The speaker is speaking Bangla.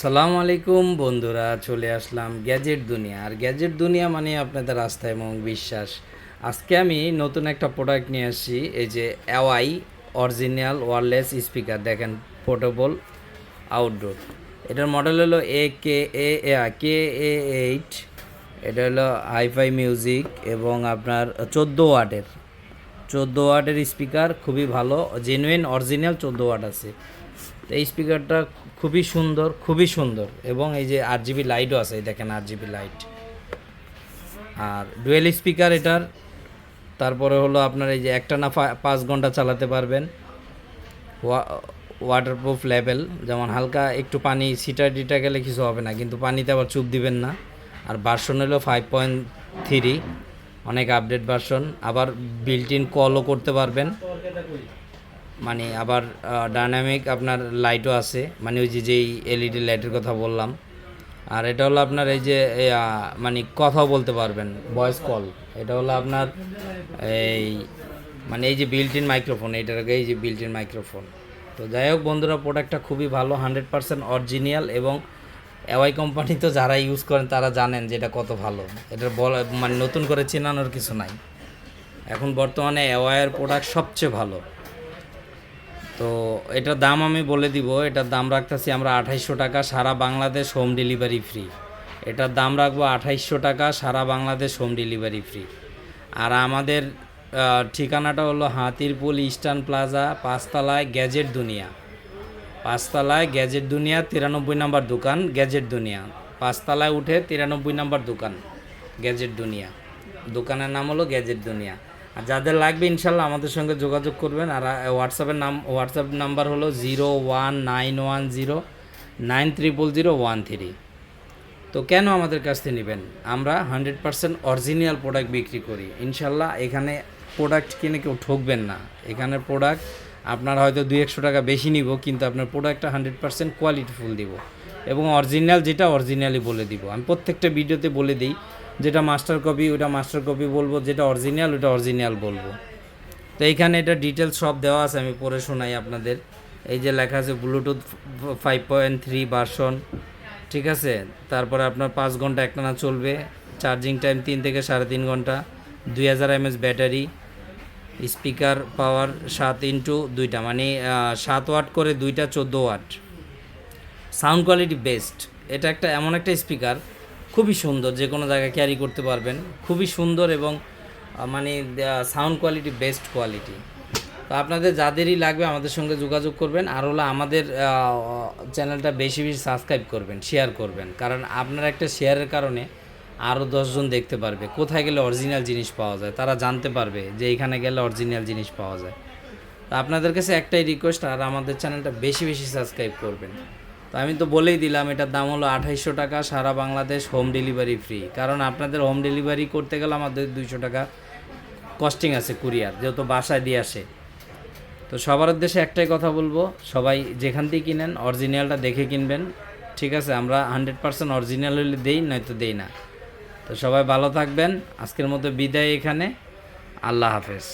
আসসালামু আলাইকুম বন্ধুরা, চলে আসলাম গ্যাজেট দুনিয়া। আর গ্যাজেট দুনিয়া মানে আপনাদের আস্থা এবং বিশ্বাস। আজকে আমি নতুন একটা প্রোডাক্ট নিয়ে আসছি, এই যে অ্যাওয়াই অরিজিনাল ওয়ারলেস স্পিকার দেখেন পোর্টেবল আউটডোর এটার মডেল হলো A K A K A eight এটা হলো হাইফাই মিউজিক এবং আপনার চোদ্দ ওয়াটের। চোদ্দ ওয়াটের স্পিকার খুবই ভালো। জেনুইন অরিজিনাল চোদ্দ ওয়াট আছে। তো এই স্পিকারটা খুবই সুন্দর খুবই সুন্দর। এবং এই যে আট জিবি লাইটও আছে, এই দেখেন আট জিবি লাইট আর ডুয়েল স্পিকার এটার, তারপরে হলো আপনার এই যে একটা না পাঁচ ঘণ্টা চালাতে পারবেন। ওয়াটারপ্রুফ লেভেল যেমন হালকা একটু পানি সিটা ডিটা গেলে কিছু হবে না, কিন্তু পানিতে আবার চুপ দিবেন না। আর ভার্সন হলো ফাইভ পয়েন্ট থ্রি অনেক আপডেট ভার্সন আবার বিল্ট ইন কলও করতে পারবেন। মানে আবার ডাইনামিক আপনার লাইটও আছে। মানে ওই যে যেই এলইডি লাইটের কথা বললাম। আর এটা হলো আপনার এই যে মানে কথাও বলতে পারবেন ভয়েস কল এটা হলো আপনার এই মানে এই যে বিল্ট ইন মাইক্রোফোন এইটার আগে এই যে বিল্ট ইন মাইক্রোফোন তো যাই হোক বন্ধুরা প্রোডাক্টটা খুবই ভালো হান্ড্রেড পার্সেন্ট অরিজিনাল এবং এওয়াই কোম্পানি তো যারা ইউজ করেন, তারা জানেন যে এটা কত ভালো। এটা বল মানে নতুন করে চেনানোর কিছু নাই। এখন বর্তমানে এওয়াইয়ের প্রোডাক্ট সবচেয়ে ভালো। তো এটার দাম আমি বলে দিব, এটার দাম রাখতেছি আমরা আঠাইশশো টাকা, সারা বাংলাদেশ হোম ডেলিভারি ফ্রি এটার দাম রাখব আঠাইশশো টাকা, সারা বাংলাদেশ হোম ডেলিভারি ফ্রি আর আমাদের ঠিকানাটা হলো হাতিরপুল ইস্টার্ন প্লাজা পাঁচতলায় গ্যাজেট দুনিয়া। পাঁচতলায় গ্যাজেট দুনিয়া, তিরানব্বই নম্বর দোকান, গ্যাজেট দুনিয়া। পাঁচতলায় উঠে তিরানব্বই নম্বর দোকান, গ্যাজেট দুনিয়া। দোকানের নাম হলো গ্যাজেট দুনিয়া। আর যাদের লাগবে ইনশাল্লাহ আমাদের সঙ্গে যোগাযোগ করবেন আর হোয়াটসঅ্যাপের নাম হোয়াটসঅ্যাপ নাম্বার হলো zero one nine one zero nine triple zero one three তো কেন আমাদের কাছ থেকে নেবেন? আমরা হান্ড্রেড পার্সেন্ট অরিজিনাল প্রোডাক্ট বিক্রি করি। ইনশাল্লাহ এখানে প্রোডাক্ট কিনে কেউ ঠকবেন না। এখানে প্রোডাক্ট আপনার হয়তো দুই একশো টাকা বেশি নিব, কিন্তু আপনার প্রোডাক্টটা হান্ড্রেড পার্সেন্ট কোয়ালিটিফুল দিব। এবং অরিজিনাল যেটা অরিজিনালি বলে দিব। আমি প্রত্যেকটা ভিডিওতে বলে দিই, যেটা মাস্টার কপি ওটা মাস্টার কপি বলব, যেটা অরিজিনাল ওটা অরিজিনাল বলব। তো এইখানে এটা ডিটেলস সব দেওয়া আছে, আমি পড়ে শোনাই আপনাদের। এই যে লেখা আছে bluetooth five point three version ঠিক আছে? তারপরে আপনার পাঁচ ঘণ্টা একটানা চলবে চার্জিং টাইম তিন থেকে সাড়ে তিন ঘণ্টা, দুই হাজার এমএস ব্যাটারি স্পিকার পাওয়ার সাত ইন্টু দুইটা মানে সাত ওয়াট করে দুইটা চোদ্দ ওয়াট সাউন্ড কোয়ালিটি বেস্ট। এটা একটা এমন একটা স্পিকার, খুবই সুন্দর, যে কোনো জায়গায় ক্যারি করতে পারবেন। খুবই সুন্দর এবং মানে সাউন্ড কোয়ালিটি বেস্ট কোয়ালিটি। তো আপনাদের যাদেরই লাগবে আমাদের সঙ্গে যোগাযোগ করবেন। আর হলো আমাদের চ্যানেলটা বেশি বেশি সাবস্ক্রাইব করবেন, শেয়ার করবেন। কারণ আপনার একটা শেয়ারের কারণে আরও দশজন দেখতে পারবে, কোথায় গেলে অরিজিনাল জিনিস পাওয়া যায়। তারা জানতে পারবে যে এখানে গেলে অরিজিনাল জিনিস পাওয়া যায়। তো আপনাদের কাছে একটাই রিকোয়েস্ট আর আমাদের চ্যানেলটা বেশি বেশি সাবস্ক্রাইব করবেন। তো আমি তো বলেই দিলাম, এটার দাম হলো আঠাইশশো টাকা, সারা বাংলাদেশ হোম ডেলিভারি ফ্রি কারণ আপনাদের হোম ডেলিভারি করতে গেলে আমাদের দুইশো টাকা কস্টিং আছে কুরিয়ার যেহেতু বাসায় দিয়ে আসে। তো সবার উদ্দেশ্যে একটাই কথা বলব, সবাই যেখান থেকে কিনেন অরিজিনালটা দেখে কিনবেন। ঠিক আছে, আমরা হান্ড্রেড পার্সেন্ট অরিজিনাল হলে দেই, নয়তো দেই না। তো সবাই ভালো থাকবেন, আজকের মতো বিদায় এখানে। আল্লাহ হাফেজ।